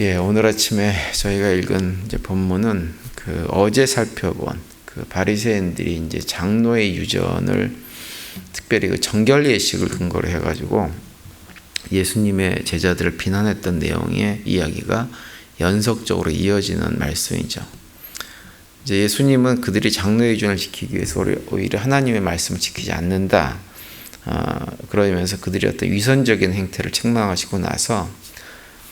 예, 오늘 아침에 저희가 읽은 이제 본문은 그 어제 살펴본 그 바리새인들이 이제 장로의 유전을 특별히 그 정결 예식을 근거로 해가지고 예수님의 제자들을 비난했던 내용의 이야기가 연속적으로 이어지는 말씀이죠. 이제 예수님은 그들이 장로의 유전을 지키기 위해서 오히려 하나님의 말씀을 지키지 않는다. 어, 그러면서 그들이 어떤 위선적인 행태를 책망하시고 나서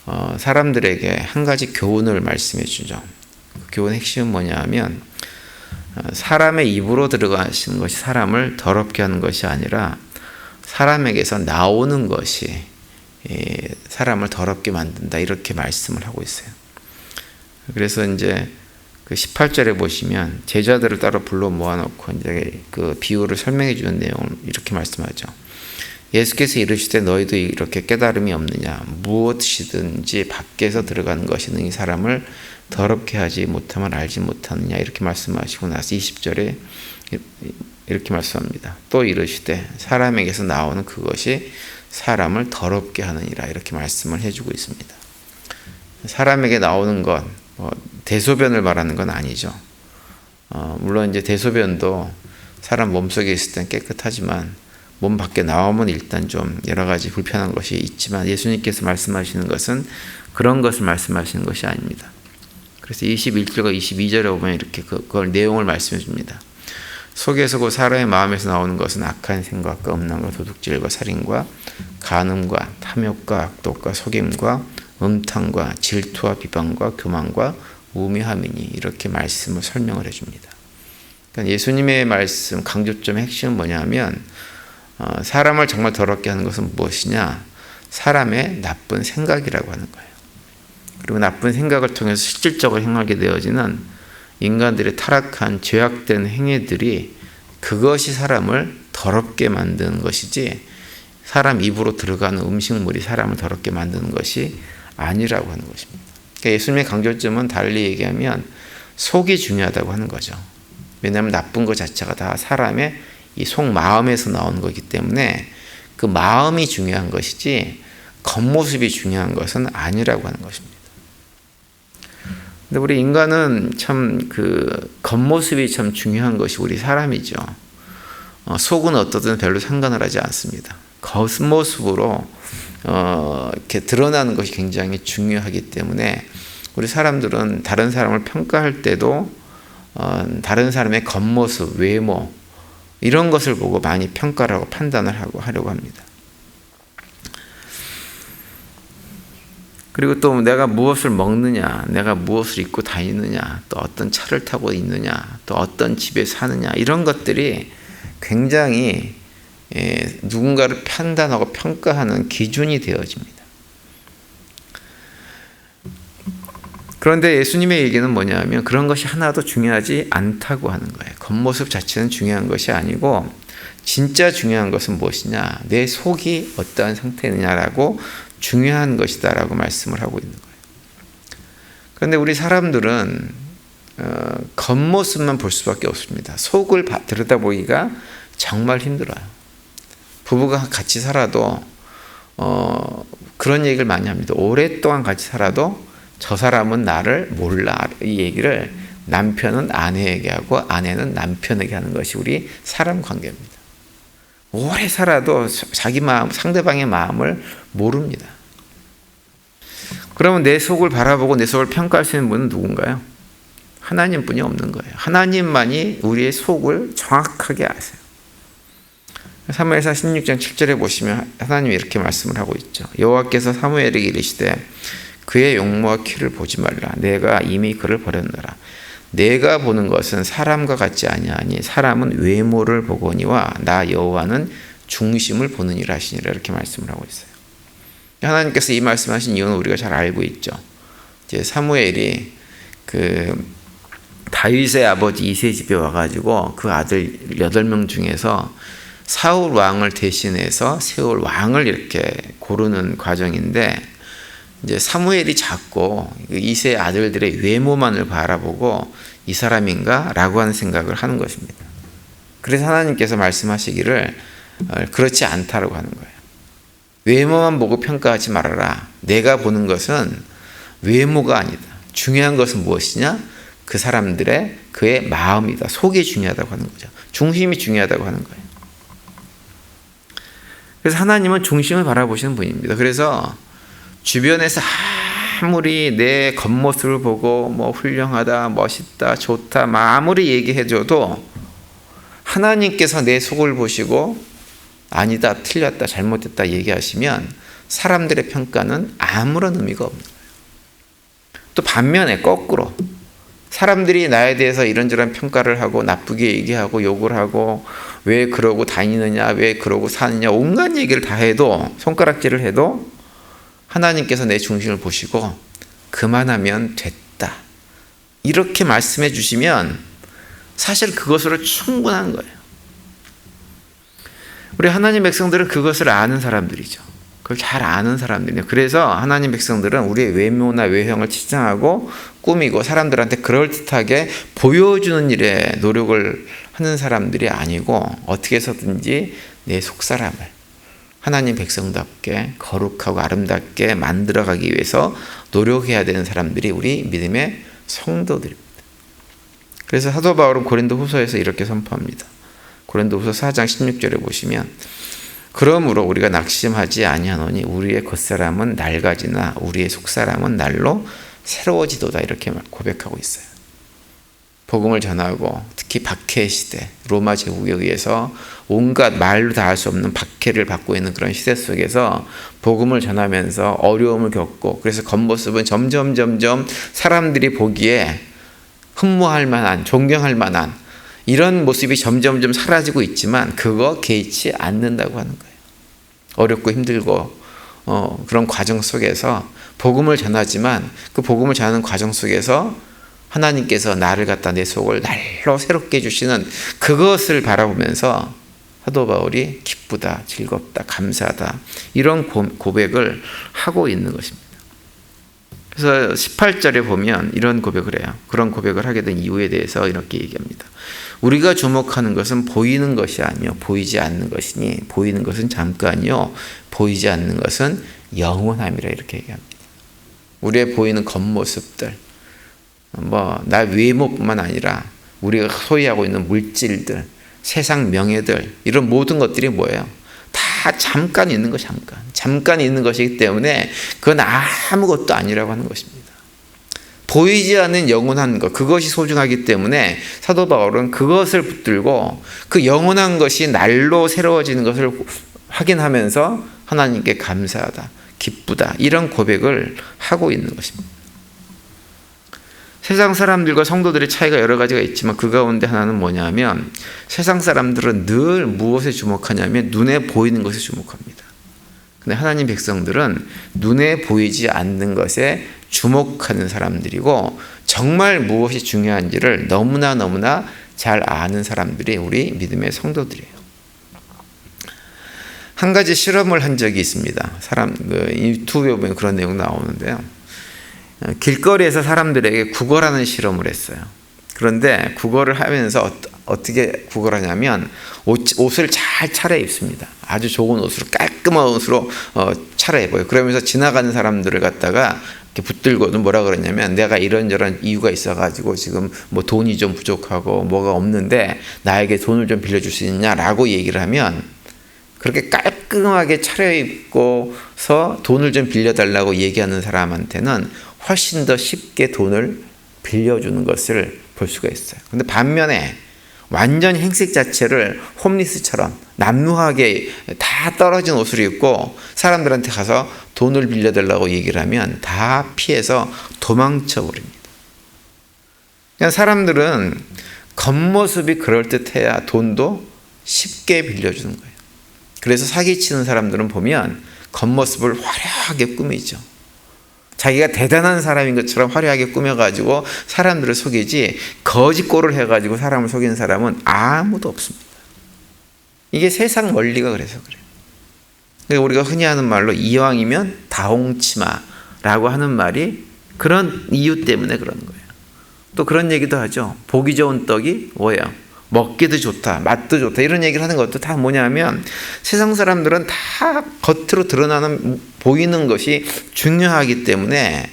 어, 사람들에게 한 가지 교훈을 말씀해 주죠. 그 교훈 핵심은 뭐냐면 어, 사람의 입으로 들어가시는 것이 사람을 더럽게 하는 것이 아니라 사람에게서 나오는 것이 예, 사람을 더럽게 만든다 이렇게 말씀을 하고 있어요. 그래서 이제 그 18절에 보시면 제자들을 따로 불러 모아놓고 이제 그 비유를 설명해 주는 내용을 이렇게 말씀하죠. 예수께서 이르시되 너희도 이렇게 깨달음이 없느냐 무엇이든지 밖에서 들어가는 것이 능히 사람을 더럽게 하지 못하면 알지 못하느냐 이렇게 말씀하시고 나서 20절에 이렇게 말씀합니다. 또 이르시되 사람에게서 나오는 그것이 사람을 더럽게 하느니라 이렇게 말씀을 해주고 있습니다. 사람에게 나오는 것 뭐 대소변을 말하는 건 아니죠. 어, 물론 이제 대소변도 사람 몸속에 있을 땐 깨끗하지만 몸 밖에 나오면 일단 좀 여러 가지 불편한 것이 있지만 예수님께서 말씀하시는 것은 그런 것을 말씀하시는 것이 아닙니다. 그래서 21절과 22절에 보면 이렇게 그, 그걸 내용을 말씀해 줍니다. 속에서 그 사람의 마음에서 나오는 것은 악한 생각과 음란과 도둑질과 살인과 간음과 탐욕과 악독과 속임과 음탕과 질투와 비방과 교만과 우매함이니 이렇게 말씀을 설명을 해줍니다. 그러니까 예수님의 말씀 강조점의 핵심은 뭐냐면 어, 사람을 정말 더럽게 하는 것은 무엇이냐? 사람의 나쁜 생각이라고 하는 거예요. 그리고 나쁜 생각을 통해서 실질적으로 행하게 되어지는 인간들의 타락한 죄악된 행위들이 그것이 사람을 더럽게 만드는 것이지 사람 입으로 들어가는 음식물이 사람을 더럽게 만드는 것이 아니라고 하는 것입니다. 그러니까 예수님의 강조점은 달리 얘기하면 속이 중요하다고 하는 거죠. 왜냐하면 나쁜 것 자체가 다 사람의 이 속마음에서 나오는 거기 때문에 그 마음이 중요한 것이지 겉모습이 중요한 것은 아니라고 하는 것입니다. 근데 우리 인간은 참 그 겉모습이 참 중요한 것이 우리 사람이죠. 어, 속은 어떠든 별로 상관을 하지 않습니다. 겉모습으로 어, 이렇게 드러나는 것이 굉장히 중요하기 때문에 우리 사람들은 다른 사람을 평가할 때도 어, 다른 사람의 겉모습, 외모 이런 것을 보고 많이 평가를 하고 판단을 하고 하려고 합니다. 그리고 또 내가 무엇을 먹느냐, 내가 무엇을 입고 다니느냐, 또 어떤 차를 타고 있느냐, 또 어떤 집에 사느냐, 이런 것들이 굉장히 예, 누군가를 판단하고 평가하는 기준이 되어집니다. 그런데 예수님의 얘기는 뭐냐면 그런 것이 하나도 중요하지 않다고 하는 거예요. 겉모습 자체는 중요한 것이 아니고 진짜 중요한 것은 무엇이냐? 내 속이 어떠한 상태느냐라고 중요한 것이다라고 말씀을 하고 있는 거예요. 그런데 우리 사람들은 어, 겉모습만 볼 수밖에 없습니다. 속을 들여다보기가 정말 힘들어요. 부부가 같이 살아도 어, 그런 얘기를 많이 합니다. 오랫동안 같이 살아도 저 사람은 나를 몰라 이 얘기를 남편은 아내에게 하고 아내는 남편에게 하는 것이 우리 사람 관계입니다. 오래 살아도 자기 마음, 상대방의 마음을 모릅니다. 그러면 내 속을 바라보고 내 속을 평가할 수 있는 분은 누군가요? 하나님 뿐이 없는 거예요. 하나님만이 우리의 속을 정확하게 아세요. 사무엘사 16장 7절에 보시면 하나님이 이렇게 말씀을 하고 있죠. 여호와께서 사무엘에게 이르시되 그의 용모와 키를 보지 말라. 내가 이미 그를 버렸노라. 내가 보는 것은 사람과 같지 아니하니 사람은 외모를 보거니와 나 여호와는 중심을 보느니라 하시니라 이렇게 말씀을 하고 있어요. 하나님께서 이 말씀하신 이유는 우리가 잘 알고 있죠. 이제 사무엘이 그 다윗의 아버지 이세 집에 와가지고 그 아들 여덟 명 중에서 사울 왕을 대신해서 세울 왕을 이렇게 고르는 과정인데 이제 사무엘이 자꾸 이세 아들들의 외모만을 바라보고 이 사람인가라고 하는 생각을 하는 것입니다. 그래서 하나님께서 말씀하시기를 어, 그렇지 않다라고 하는 거예요. 외모만 보고 평가하지 말아라. 내가 보는 것은 외모가 아니다. 중요한 것은 무엇이냐? 그 사람들의 그의 마음이다. 속이 중요하다고 하는 거죠. 중심이 중요하다고 하는 거예요. 그래서 하나님은 중심을 바라보시는 분입니다. 그래서 주변에서 아무리 내 겉모습을 보고 뭐 훌륭하다, 멋있다, 좋다, 아무리 얘기해줘도 하나님께서 내 속을 보시고 아니다, 틀렸다, 잘못됐다 얘기하시면 사람들의 평가는 아무런 의미가 없는 거예요. 또 반면에 거꾸로 사람들이 나에 대해서 이런저런 평가를 하고 나쁘게 얘기하고 욕을 하고 왜 그러고 다니느냐, 왜 그러고 사느냐 온갖 얘기를 다 해도 손가락질을 해도 하나님께서 내 중심을 보시고 그만하면 됐다. 이렇게 말씀해 주시면 사실 그것으로 충분한 거예요. 우리 하나님 백성들은 그것을 아는 사람들이죠. 그걸 잘 아는 사람들이에요. 그래서 하나님 백성들은 우리의 외모나 외형을 치장하고 꾸미고 사람들한테 그럴듯하게 보여주는 일에 노력을 하는 사람들이 아니고 어떻게 해서든지 내 속사람을 하나님 백성답게 거룩하고 아름답게 만들어가기 위해서 노력해야 되는 사람들이 우리 믿음의 성도들입니다. 그래서 사도 바울은 고린도 후서에서 이렇게 선포합니다. 고린도 후서 4장 16절에 보시면 그러므로 우리가 낙심하지 아니하노니 우리의 겉사람은 낡아지나 우리의 속사람은 날로 새로워지도다 이렇게 고백하고 있어요. 복음을 전하고 특히 박해 시대 로마 제국에 의해서 온갖 말로 다 할 수 없는 박해를 받고 있는 그런 시대 속에서 복음을 전하면서 어려움을 겪고 그래서 겉모습은 점점 점점 사람들이 보기에 흠모할 만한 존경할 만한 이런 모습이 점점점 사라지고 있지만 그거 개의치 않는다고 하는 거예요. 어렵고 힘들고 어, 그런 과정 속에서 복음을 전하지만 그 복음을 전하는 과정 속에서 하나님께서 나를 갖다 내 속을 날로 새롭게 해주시는 그것을 바라보면서 사도 바울이 기쁘다, 즐겁다, 감사하다 이런 고백을 하고 있는 것입니다. 그래서 18절에 보면 이런 고백을 해요. 그런 고백을 하게 된 이유에 대해서 이렇게 얘기합니다. 우리가 주목하는 것은 보이는 것이 아니요 보이지 않는 것이니 보이는 것은 잠깐이요 보이지 않는 것은 영원함이라 이렇게 얘기합니다. 우리의 보이는 겉모습들 뭐 나 외모뿐만 아니라 우리가 소유하고 있는 물질들 세상 명예들 이런 모든 것들이 뭐예요? 다 잠깐 있는 거 잠깐. 잠깐 있는 것이기 때문에 그건 아무것도 아니라고 하는 것입니다. 보이지 않는 영원한 것, 그것이 소중하기 때문에 사도 바울은 그것을 붙들고 그 영원한 것이 날로 새로워지는 것을 확인하면서 하나님께 감사하다, 기쁘다, 이런 고백을 하고 있는 것입니다. 세상 사람들과 성도들의 차이가 여러 가지가 있지만 그 가운데 하나는 뭐냐면 세상 사람들은 늘 무엇에 주목하냐면 눈에 보이는 것에 주목합니다. 근데 하나님 백성들은 눈에 보이지 않는 것에 주목하는 사람들이고 정말 무엇이 중요한지를 너무나 너무나 잘 아는 사람들이 우리 믿음의 성도들이에요. 한 가지 실험을 한 적이 있습니다. 사람 그 유튜브에 보면 그런 내용 나오는데요. 어, 길거리에서 사람들에게 국어라는 실험을 했어요. 그런데 국어를 하면서 어, 떻게 국어를 하냐면 옷, 을잘 차려입습니다. 아주 좋은 옷으로 깔끔한 옷으로 어, 차려입어요. 그러면서 지나가는 사람들을 갖다가 붙들고는 뭐라 그러냐면 내가 이런저런 이유가 있어가지고 지금 뭐 돈이 좀 부족하고 뭐가 없는데 나에게 돈을 좀 빌려줄 수 있냐라고 얘기를 하면 그렇게 깔끔하게 차려입고서 돈을 좀 빌려달라고 얘기하는 사람한테는 훨씬 더 쉽게 돈을 빌려주는 것을 볼 수가 있어요. 근데 반면에 완전 행색 자체를 홈리스처럼 남루하게 다 떨어진 옷을 입고 사람들한테 가서 돈을 빌려달라고 얘기를 하면 다 피해서 도망쳐 버립니다. 그냥 사람들은 겉모습이 그럴듯해야 돈도 쉽게 빌려주는 거예요. 그래서 사기치는 사람들은 보면 겉모습을 화려하게 꾸미죠. 자기가 대단한 사람인 것처럼 화려하게 꾸며가지고 사람들을 속이지 거짓골을 해가지고 사람을 속이는 사람은 아무도 없습니다. 이게 세상 원리가 그래서 그래요. 그러니까 우리가 흔히 하는 말로 이왕이면 다홍치마라고 하는 말이 그런 이유 때문에 그러는 거예요. 또 그런 얘기도 하죠. 보기 좋은 떡이 뭐예요? 먹기도 좋다, 맛도 좋다 이런 얘기를 하는 것도 다 뭐냐면 세상 사람들은 다 겉으로 드러나는 보이는 것이 중요하기 때문에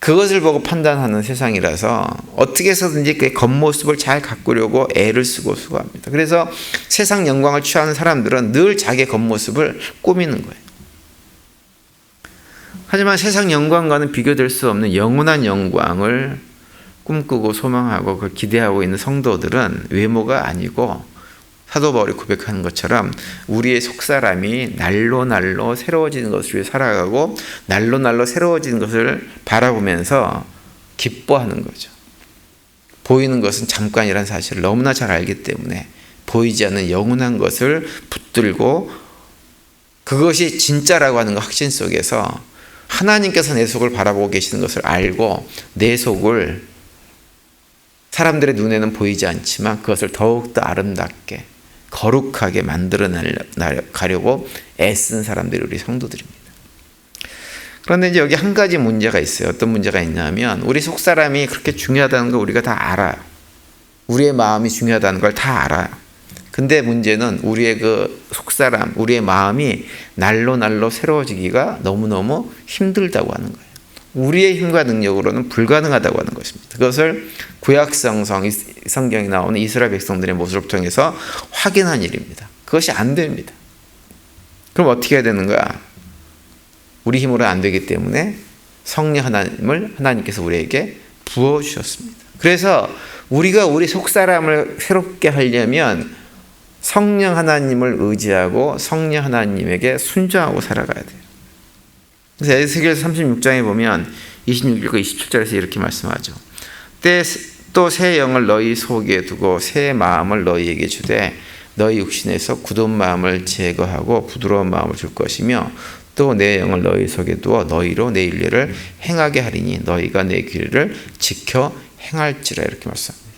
그것을 보고 판단하는 세상이라서 어떻게 해서든지 그 겉모습을 잘 가꾸려고 애를 쓰고 수고합니다. 그래서 세상 영광을 취하는 사람들은 늘 자기의 겉모습을 꾸미는 거예요. 하지만 세상 영광과는 비교될 수 없는 영원한 영광을 꿈꾸고 소망하고 그걸 기대하고 있는 성도들은 외모가 아니고 사도 바울이 고백하는 것처럼 우리의 속사람이 날로 날로 새로워지는 것을 살아가고 날로 날로 새로워지는 것을 바라보면서 기뻐하는 거죠. 보이는 것은 잠깐이라는 사실을 너무나 잘 알기 때문에 보이지 않는 영원한 것을 붙들고 그것이 진짜라고 하는 그 확신 속에서 하나님께서 내 속을 바라보고 계시는 것을 알고 내 속을 사람들의 눈에는 보이지 않지만 그것을 더욱더 아름답게 거룩하게 만들어 가려고 애쓴 사람들이 우리 성도들입니다. 그런데 이제 여기 한 가지 문제가 있어요. 어떤 문제가 있냐면 우리 속 사람이 그렇게 중요하다는 걸 우리가 다 알아요. 우리의 마음이 중요하다는 걸 다 알아요. 근데 문제는 우리의 그 속 사람, 우리의 마음이 날로 날로 새로워지기가 너무너무 힘들다고 하는 거예요. 우리의 힘과 능력으로는 불가능하다고 하는 것입니다. 그것을 구약 성성 성경에 나오는 이스라엘 백성들의 모습을 통해서 확인한 일입니다. 그것이 안 됩니다. 그럼 어떻게 해야 되는 거야? 우리 힘으로 안 되기 때문에 성령 하나님을 하나님께서 우리에게 부어 주셨습니다. 그래서 우리가 우리 속 사람을 새롭게 하려면 성령 하나님을 의지하고 성령 하나님에게 순종하고 살아가야 돼요. 그래서 에스겔 36장에 보면 26절과 27절에서 이렇게 말씀하죠. 또 새 영을 너희 속에 두고 새 마음을 너희에게 주되 너희 육신에서 굳은 마음을 제거하고 부드러운 마음을 줄 것이며 또 내 영을 너희 속에 두어 너희로 내 일례를 행하게 하리니 너희가 내 길을 지켜 행할지라 이렇게 말씀합니다.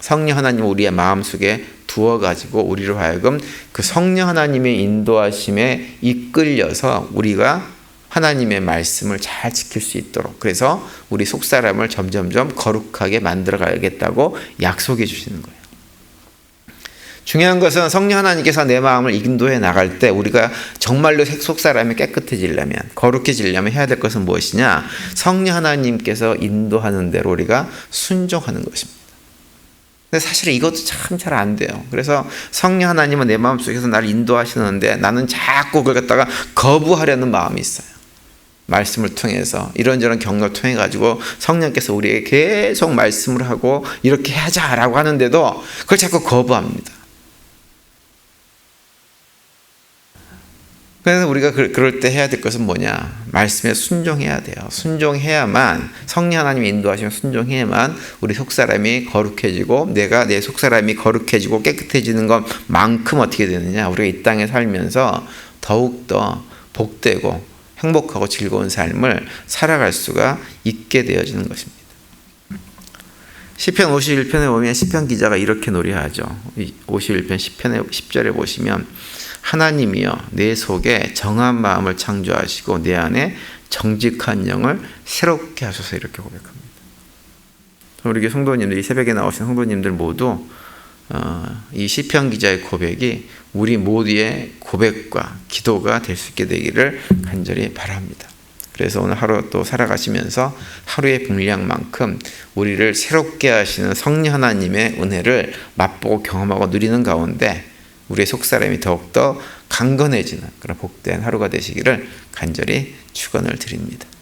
성령 하나님 우리의 마음 속에 두어 가지고 우리를 하여금 그 성령 하나님의 인도하심에 이끌려서 우리가 하나님의 말씀을 잘 지킬 수 있도록 그래서 우리 속 사람을 점점점 거룩하게 만들어 가야겠다고 약속해 주시는 거예요. 중요한 것은 성령 하나님께서 내 마음을 인도해 나갈 때 우리가 정말로 속 사람이 깨끗해지려면 거룩해지려면 해야 될 것은 무엇이냐? 성령 하나님께서 인도하는 대로 우리가 순종하는 것입니다. 근데 사실 이것도 참 잘 안 돼요. 그래서 성령 하나님은 내 마음속에서 나를 인도하시는데 나는 자꾸 그걸 갖다가 거부하려는 마음이 있어요. 말씀을 통해서 이런저런 경험을 통해 가지고 성령께서 우리에게 계속 말씀을 하고 이렇게 하자라고 하는데도 그걸 자꾸 거부합니다. 그래서 우리가 그럴 때 해야 될 것은 뭐냐? 말씀에 순종해야 돼요. 순종해야만 성령 하나님 인도하시면 순종해야만 우리 속 사람이 거룩해지고 내가 내 속 사람이 거룩해지고 깨끗해지는 것만큼 어떻게 되느냐? 우리가 이 땅에 살면서 더욱 더 복되고 행복하고 즐거운 삶을 살아갈 수가 있게 되어지는 것입니다. 시편 51편에 보면 시편 기자가 이렇게 노래하죠. 51편 10편에 10절에 보시면 하나님이여 내 속에 정한 마음을 창조하시고 내 안에 정직한 영을 새롭게 하소서 이렇게 고백합니다. 우리 성도님들 이 새벽에 나오신 성도님들 모두 어, 이 시편 기자의 고백이 우리 모두의 고백과 기도가 될 수 있게 되기를 간절히 바랍니다. 그래서 오늘 하루 또 살아가시면서 하루의 분량만큼 우리를 새롭게 하시는 성령 하나님의 은혜를 맛보고 경험하고 누리는 가운데 우리의 속사람이 더욱더 강건해지는 그런 복된 하루가 되시기를 간절히 축원을 드립니다.